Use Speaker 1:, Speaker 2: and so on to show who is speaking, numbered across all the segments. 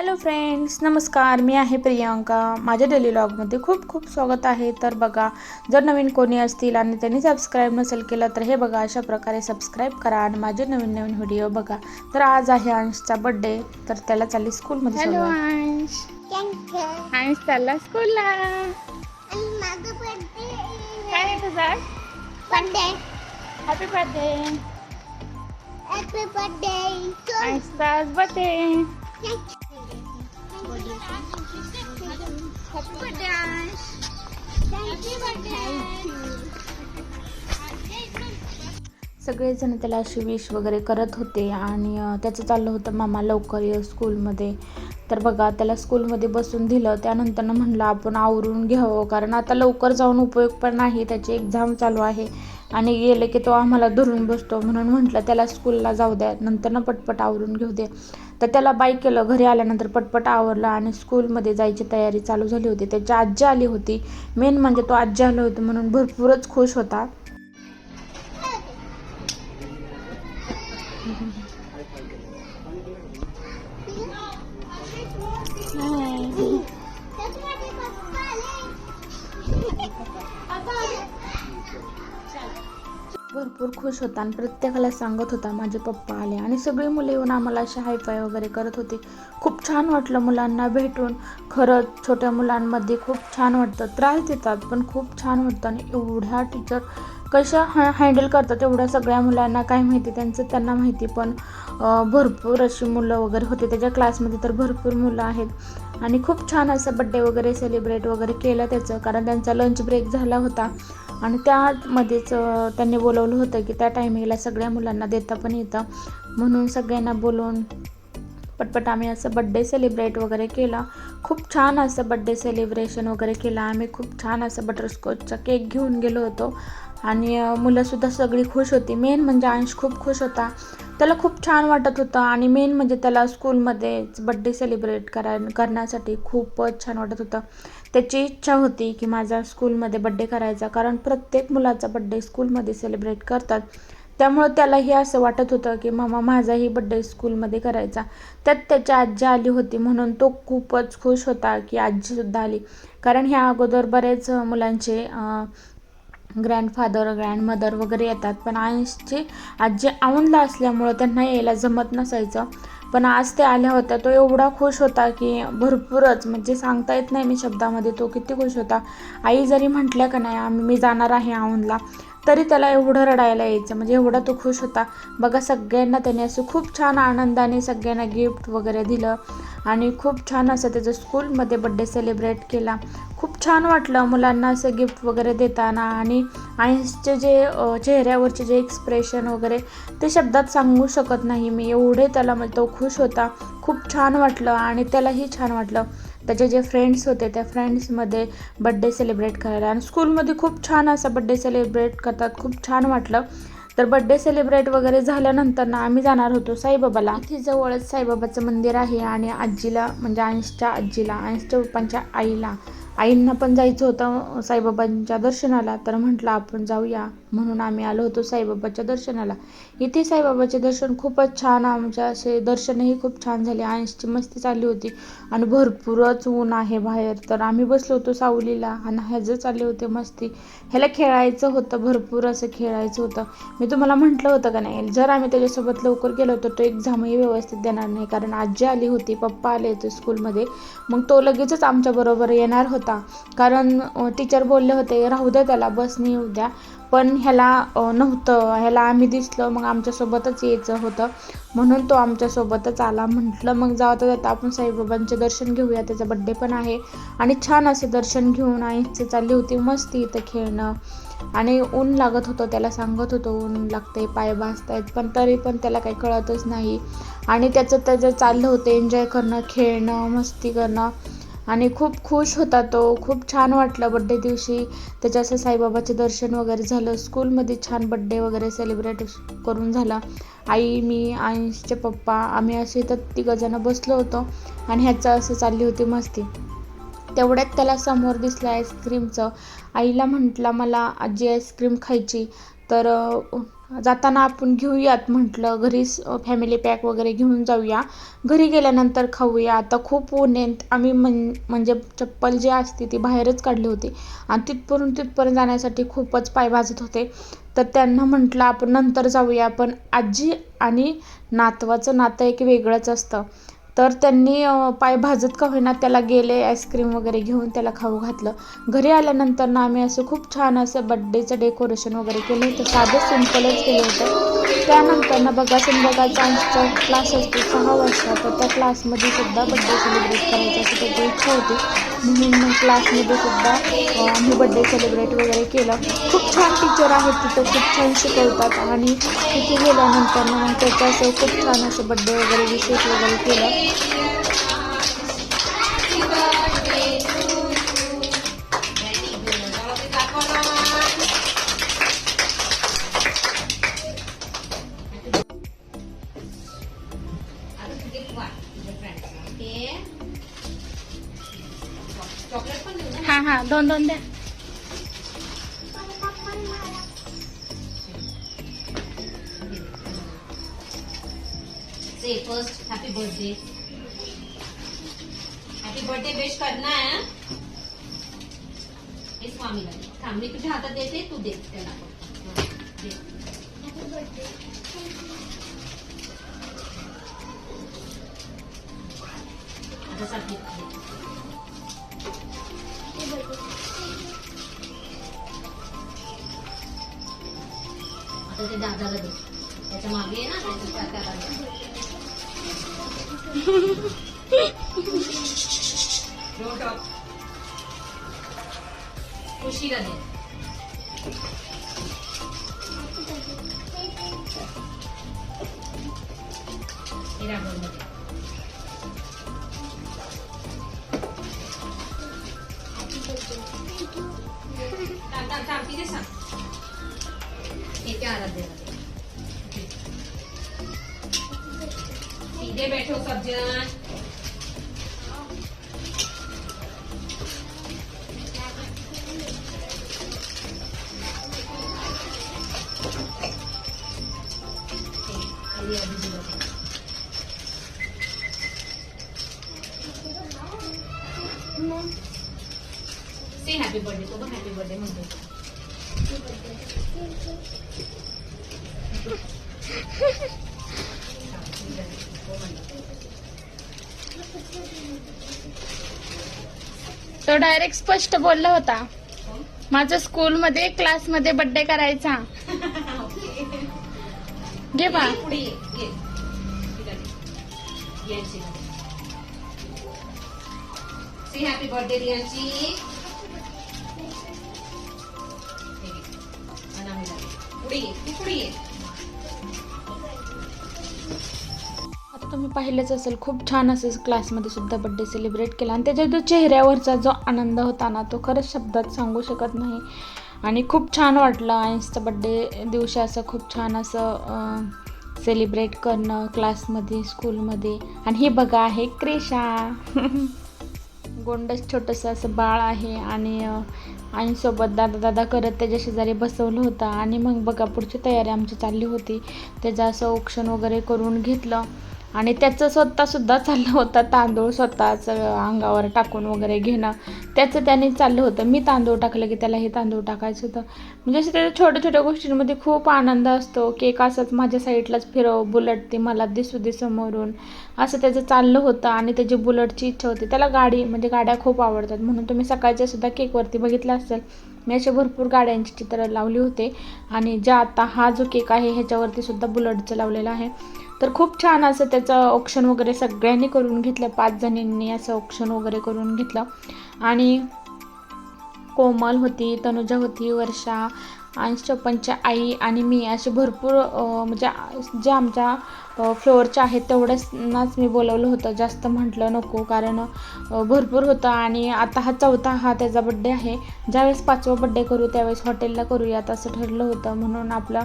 Speaker 1: Hello friends नमस्कार. मी आहे प्रियांका. माझ्या डेली लॉगमध्ये खूप खूप स्वागत आहे. तर बघा जर नवीन कोणी असतील आणि त्यांनी सबस्क्राईब नसेल केलं तर हे बघा अशा प्रकारे सबस्क्राईब करा आणि माझे नवीन नवीन व्हिडिओ बघा. तर आज आहे अंशचा बड्डे तर त्याला चालली स्कूलमध्ये
Speaker 2: हॅलो. अंश. अंश चालला स्कूलला
Speaker 3: आणि माझं बर्थडे
Speaker 2: काय आहे तुझा?
Speaker 3: Birthday
Speaker 2: happy birthday
Speaker 3: happy birthday
Speaker 2: अंशचा आज बर्थडे
Speaker 1: सगळेजण त्याला अशी विश वगैरे करत होते आणि त्याचं चाललं होतं मामा लवकर ये स्कूलमध्ये तर बघा त्याला स्कूलमध्ये बसून दिलं. त्यानंतर म्हणलं आपण आवरून घ्यावं कारण आता लवकर जाऊन उपयोग पण नाही त्याची एक्झाम चालू आहे. आणि गेले की तो आम्हाला धरून बसतो म्हणून म्हटलं त्याला स्कूलला जाऊ द्या. नंतर ना पटपट आवरून घेऊ दे. तर त्याला बाईक केलं घरी आल्यानंतर पटपट आवरलं आणि स्कूलमध्ये जायची तयारी चालू झाली होती. त्याची आजी आली होती. मेन म्हणजे तो आजी आलं होतं म्हणून भरपूरच खुश होता. भरपूर खुश होता आणि प्रत्येकाला सांगत होता माझे पप्पा आले. आणि सगळी मुलं येऊन आम्हाला अशी हायफाय वगैरे करत होती. खूप छान वाटलं मुलांना भेटून. खरंच छोट्या मुलांमध्ये खूप छान वाटतं. त्रास देतात पण खूप छान वाटतं. आणि एवढ्या टीचर कशा हॅ हँडल करतात एवढ्या सगळ्या मुलांना काय माहिती? त्यांचं त्यांना माहिती पण भरपूर अशी मुलं वगैरे होते. त्याच्या क्लासमध्ये तर भरपूर मुलं आहेत. आणि खूप छान असं बड्डे वगैरे सेलिब्रेट वगैरे केलं त्याचं. कारण त्यांचा लंच ब्रेक झाला होता. आणि त्यामध्येच त्यांनी बोलवलं होतं की त्या टायमिंगला सगळ्या मुलांना देता पण येतं. म्हणून सगळ्यांना बोलवून पटपट आम्ही असं बड्डे सेलिब्रेट वगैरे केला. खूप छान असं बड्डे सेलिब्रेशन वगैरे केलं. आम्ही खूप छान असं बटरस्कॉचचा केक घेऊन गेलो होतो. आणि मुलंसुद्धा सगळी खुश होती. मेन म्हणजे अंश खूप खुश होता. त्याला खूप छान वाटत होतं आणि मेन म्हणजे त्याला स्कूलमध्येच बड्डे सेलिब्रेट करा करण्यासाठी खूपच छान वाटत होतं. त्याची इच्छा होती की माझा स्कूलमध्ये बड्डे करायचा कारण प्रत्येक मुलाचा बड्डे स्कूलमध्ये सेलिब्रेट करतात. त्यामुळं त्यालाही असं वाटत होतं की मामा माझाही बड्डे स्कूलमध्ये करायचा. त्यात त्याची आजी आली होती म्हणून तो खूपच खुश होता की आजीसुद्धा आली. कारण ह्या अगोदर बरेच मुलांचे ग्रँडफादर ग्रँडमदर वगैरे येतात. पण अंशची आजी औंधला असल्यामुळं त्यांना यायला जमत नसायचं. पण आज ते आल्या होत्या तो एवढा खुश होता की भरपूरच. म्हणजे सांगता येत नाही मी शब्दामध्ये तो किती खुश होता. आई जरी म्हटल्या का नाही आम्ही मी जाणार आहे औंधला तरी त्याला एवढं रडायला यायचं. म्हणजे एवढा तो खुश होता. बघा सगळ्यांना त्याने असं खूप छान आनंदाने सगळ्यांना गिफ्ट वगैरे दिलं. आणि खूप छान असं त्याचं स्कूलमध्ये बड्डे सेलिब्रेट केला. खूप छान वाटलं मुलांना असं गिफ्ट वगैरे देताना. आणि आईसचे जे चेहऱ्यावरचे जे एक्सप्रेशन वगैरे ते शब्दात सांगू शकत नाही मी. एवढे त्याला म्हणजे तो खुश होता. खूप छान वाटलं आणि त्यालाही छान वाटलं. त्याचे जे फ्रेंड्स होते त्या फ्रेंड्समध्ये बड्डे सेलिब्रेट करायला. आणि स्कूलमध्ये खूप छान असं बड्डे सेलिब्रेट करतात खूप छान वाटलं. तर बड्डे सेलिब्रेट वगैरे झाल्यानंतर ना आम्ही जाणार होतो साईबाबाला. इथे जवळच साईबाबाचं मंदिर आहे आणि आजीला म्हणजे अंशच्या आजीला अंशच्या पप्पांच्या आईला. आईंना पण जायचं होतं साईबाबांच्या दर्शनाला. तर म्हटलं आपण जाऊया. म्हणून आम्ही आलो होतो साईबाबाच्या दर्शनाला. इथे साईबाबाचे दर्शन खूपच छान आमच्या असे दर्शनही खूप छान झाले. अंशची मस्ती चालली होती आणि भरपूरच ऊन आहे बाहेर. तर आम्ही बसलो होतो सावलीला आणि ह्याचं चालले होते मस्ती. ह्याला खेळायचं होतं भरपूर असं खेळायचं होतं. मी तुम्हाला म्हटलं होतं का नाही जर आम्ही त्याच्यासोबत लवकर गेलो तर तो एक्झामही व्यवस्थित देणार नाही. कारण आजी आली होती पप्पा आले होते स्कूलमध्ये. मग तो लगेचच आमच्याबरोबर येणार होता. होता. कारण टीचर बोलले होते राहू द्या त्याला बसने येऊ द्या. पण ह्याला नव्हतं. ह्याला आम्ही दिसलं मग आमच्यासोबतच यायचं होतं. म्हणून तो आमच्यासोबतच आला. म्हटलं मग जाता जाता आपण साईबाबांचे दर्शन घेऊया. त्याचा बड्डे पण आहे. आणि छान असे दर्शन घेऊन आईचे चालली होती मस्ती इथं खेळणं. आणि ऊन लागत होतं त्याला सांगत होतो ऊन लागते पाय भाजतायत पण तरी पण त्याला काही कळतच नाही. आणि त्याचं त्याचं चाललं होतं एन्जॉय करणं खेळणं मस्ती करणं. आणि खूप खुश होता तो. खूप छान वाटलं बड्डे दिवशी. त्याच्या असं साईबाबाचे दर्शन वगैरे झालं. स्कूलमध्ये छान बड्डे वगैरे सेलिब्रेट करून झाला. आई मी आईचे पप्पा आम्ही असे तर तिघजणं बसलो होतो आणि ह्याचं असं चालली होती मस्ती. तेवढ्यात त्याला समोर दिसलं आईस्क्रीमचं आईला म्हटलं मला आजी आईस्क्रीम खायची. तर जाताना आपण घेऊयात म्हटलं घरी फॅमिली पॅक वगैरे घेऊन जाऊया. घरी गेल्यानंतर खाऊया. आता खूप ऊन आहे आम्ही म्हण म्हणजे चप्पल जी असते ती बाहेरच काढली होती. आणि तिथपर्यंत तिथपर्यंत जाण्यासाठी खूपच पाय भाजत होते. तर त्यांना म्हटलं आपण नंतर जाऊया. पण आजी आणि नातवाचं नातं एक वेगळंच असतं. तर त्यांनी पाय भाजत का होईना त्याला गेले आईस्क्रीम वगैरे घेऊन त्याला खाऊ घातलं. घरी आल्यानंतर ना आम्ही असं खूप छान असं बड्डेचं डेकोरेशन वगैरे केलं होतं. साधं सिम्पलच केलं होतं. त्यानंतर ना बघा संध्याकाळ आमचा क्लास असतो सहा वाजता तर त्या क्लासमध्ये सुद्धा बड्डे सेलिब्रेट करायचं असं त्याची इच्छा होती. म्हणून मग क्लासमध्ये सुद्धा मी बड्डे सेलिब्रेट वगैरे केलं. खूप छान टीचर आहेत तिथं खूप छान शिकवतात. आणि तिथे गेल्यानंतर ना मग त्याचं असं खूप छान असं बड्डे वगैरे विशेष वगैरे केलं.
Speaker 4: से first happy birthday happy birthday wish करना है. हे स्वामीला दे. थांब मी तुझ्या हातात देते तू दे त्याला. आता ते दादाला दे त्याच्यामागे आहे ना त्याला दे. No talk. खुशीला दे हे राघवला दे. थांब, थांब, थांब, तिथे सांग. हे त्या आराध्याला दे. सीधे बैठो सब जन खाली आधी दिलं ते. से हॅपी बर्थडे तो पण हॅपी बर्थडे म्हणतो हो म्हणतो.
Speaker 2: तो डायरेक्ट स्पष्ट बोलला होता. माझं स्कूलमध्ये क्लासमध्ये बड्डे करायचा. घे बा.
Speaker 4: हॅपी बर्थडे रियांची. पुढे पुढे
Speaker 1: तुम्ही पाहिलंच असेल खूप छान असं क्लासमध्ये सुद्धा बड्डे सेलिब्रेट केला. आणि त्याच्या जो चेहऱ्यावरचा जो आनंद होता ना तो खरंच शब्दात सांगू शकत नाही. आणि खूप छान वाटलं आईन्सचा बड्डे दिवशी असं खूप छान असं सेलिब्रेट करणं क्लासमध्ये स्कूलमध्ये आणि हे बघा आहे क्रेशा. गोंडस छोटंसं असं बाळ आहे आणि आईसोबत दादा दादा करत त्याच्या शेजारी बसवलं होतं. आणि मग बघा पुढची तयारी आमची चालली होती. त्याचं असं औक्षण वगैरे करून घेतलं. आणि त्याचं स्वतःसुद्धा चाललं होतं तांदूळ स्वतःच अंगावर टाकून वगैरे घेणं. त्याचं त्याने चाललं होतं. मी तांदूळ टाकलं की त्याला हे तांदूळ टाकायचं होतं. म्हणजे असं त्याच्या छोट्या छोट्या गोष्टींमध्ये खूप आनंद असतो. केक असंच माझ्या साईडलाच फिरव बुलट ती मला दिसू दे समोरून. असं त्याचं चाललं होतं आणि त्याची बुलटची इच्छा होती. त्याला गाडी म्हणजे गाड्या खूप आवडतात. म्हणून तुम्ही सकाळच्या सुद्धा केकवरती बघितलं असेल. मी असे भरपूर गाड्यांची चित्र लावली होते. आणि ज्या आता हा जो केक आहे ह्याच्यावरती सुद्धा बुलटचं लावलेलं आहे. तर खूप छान असं त्याचं ऑप्शन वगैरे सगळ्यांनी करून घेतलं पाच जणींनी असं ऑप्शन वगैरे करून घेतलं. आणि कोमल होती तनुजा होती वर्षा आणि चप्पनच्या आई आणि मी असे भरपूर म्हणजे जे आमच्या फ्लोअरच्या आहेत तेवढ्याच मी बोलवलं होतं. जास्त म्हटलं नको कारण भरपूर होतं आणि आता हा चौथा हा त्याचा बड्डे आहे. ज्यावेळेस पाचवा बड्डे करू त्यावेळेस हॉटेलला करूयात असं ठरलं होतं. म्हणून आपलं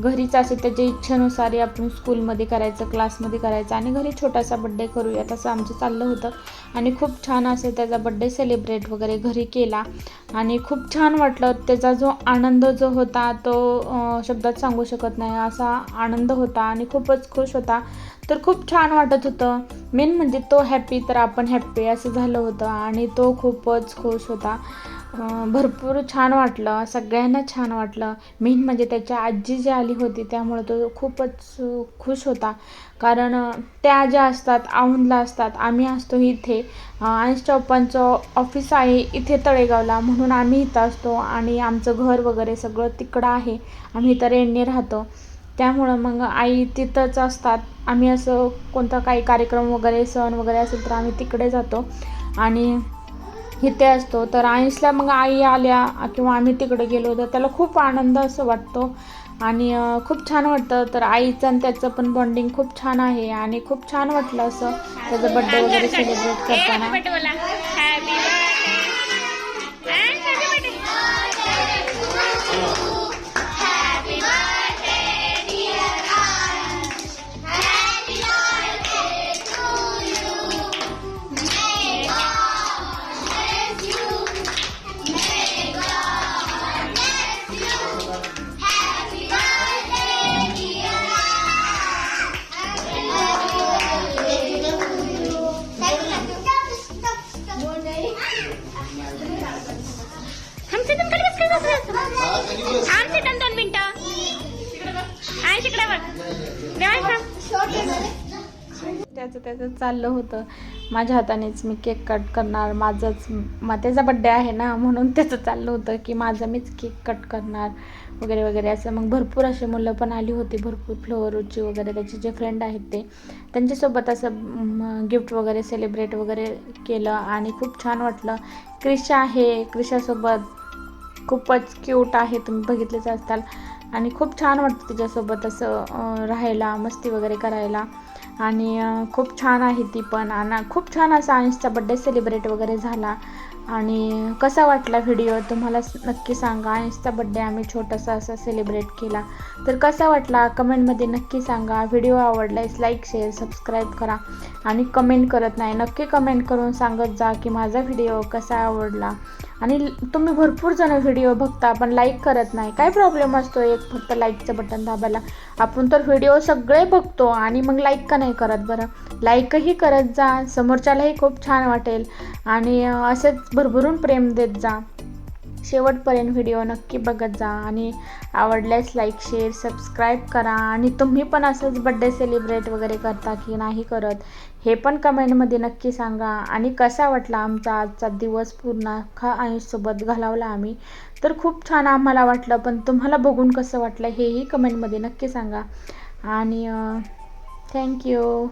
Speaker 1: घरीच असे त्याच्या इच्छेनुसार आपण स्कूलमध्ये करायचं क्लासमध्ये करायचं आणि घरी छोटासा बड्डे करूयात असं आमचं चाललं होतं. आणि खूप छान असं त्याचा बड्डे सेलिब्रेट वगैरे घरी केला. आणि खूप छान वाटलं त्याचा जो आनंद जो होता तो शब्दात सांगू शकत नाही असा आनंद होता आणि खूपच खुश होता. तर खूप छान वाटत होतं. मेन म्हणजे तो हॅपी तर आपण हॅप्पी असं झालं होतं आणि तो खूपच खुश होता. भरपूर छान वाटलं. सगळ्यांना छान वाटलं. मेन म्हणजे त्याच्या आजी जी आली होती त्यामुळे तो खूपच खुश होता. कारण त्या ज्या असतात औंधला असतात आम्ही असतो इथे. आणि चौपांचं ऑफिस आहे इथे तळेगावला म्हणून आम्ही इथं असतो. आणि आमचं घर वगैरे सगळं तिकडं आहे. आम्ही इथं रेडने राहतो. त्यामुळं मग आई तिथंच असतात. आम्ही असं कोणता काही कार्यक्रम वगैरे सण वगैरे असेल तर आम्ही तिकडे जातो. आणि इथे असतो. तर आईसला मग आई आल्या किंवा आम्ही तिकडे गेलो तर त्याला खूप आनंद असं वाटतो. आणि खूप छान वाटतं. तर आईचं आणि त्याचं पण बॉन्डिंग खूप छान आहे. आणि खूप छान वाटलं असं. त्याचं बड्डे वगैरे सेलिब्रेट करताना. त्याचं त्याचं चाललं होतं. माझ्या हातानेच मी केक कट करणार. माझंच मग त्याचा बड्डे आहे ना म्हणून त्याचं चाललं होतं की माझं मीच केक कट करणार वगैरे वगैरे असं. मग भरपूर असे मुलं पण आली होती भरपूर फ्लोअरची वगैरे. त्याचे जे फ्रेंड आहेत ते त्यांच्यासोबत असं गिफ्ट वगैरे सेलिब्रेट वगैरे केलं आणि खूप छान वाटलं. क्रिशा आहे क्रिशासोबत खूपच क्यूट आहे. तुम्ही बघितलेच असताल. आणि खूप छान वाटतं तिच्यासोबत असं राहायला मस्ती वगैरे करायला. आणि खूप छान आहे ती पण. आणि खूप छान असा अंशचा बड्डे सेलिब्रेट वगैरे झाला. आणि कसा वाटला व्हिडिओ तुम्हाला नक्की सांगा. अंशचा बड्डे आम्ही छोटासा असा सेलिब्रेट केला. तर कसा वाटला? कमेंटमध्ये नक्की सांगा. व्हिडिओ आवडल्यास लाईक शेअर सबस्क्राईब करा. आणि कमेंट करत नाही नक्की कमेंट करून सांगत जा की माझा व्हिडिओ कसा आवडला. आणि तुम्ही भरपूर जण व्हिडिओ बघता पण लाईक करत नाही. काय प्रॉब्लेम असतो? एक फक्त लाईकचं बटन दाबायला. आपण तर व्हिडिओ सगळे बघतो आणि मग लाईक का नाही करत बरं? लाईकही करत जा. समोरच्यालाही खूप छान वाटेल. आणि असेच भरभरून प्रेम देत जा. शेवटपर्यंत व्हिडिओ नक्की बघत जा आणि आवडल्यास लाईक शेअर सबस्क्राईब करा. आणि तुम्ही पण असंच बड्डे सेलिब्रेट वगैरे करता की नाही करत हे पण कमेंटमध्ये नक्की सांगा. आणि कसा वाटला आमचा आजचा दिवस पूर्ण? खा आयुषसोबत घालवला आम्ही. तर खूप छान आम्हाला वाटलं पण तुम्हाला बघून कसं वाटलं हेही कमेंटमध्ये नक्की सांगा. आणि थँक्यू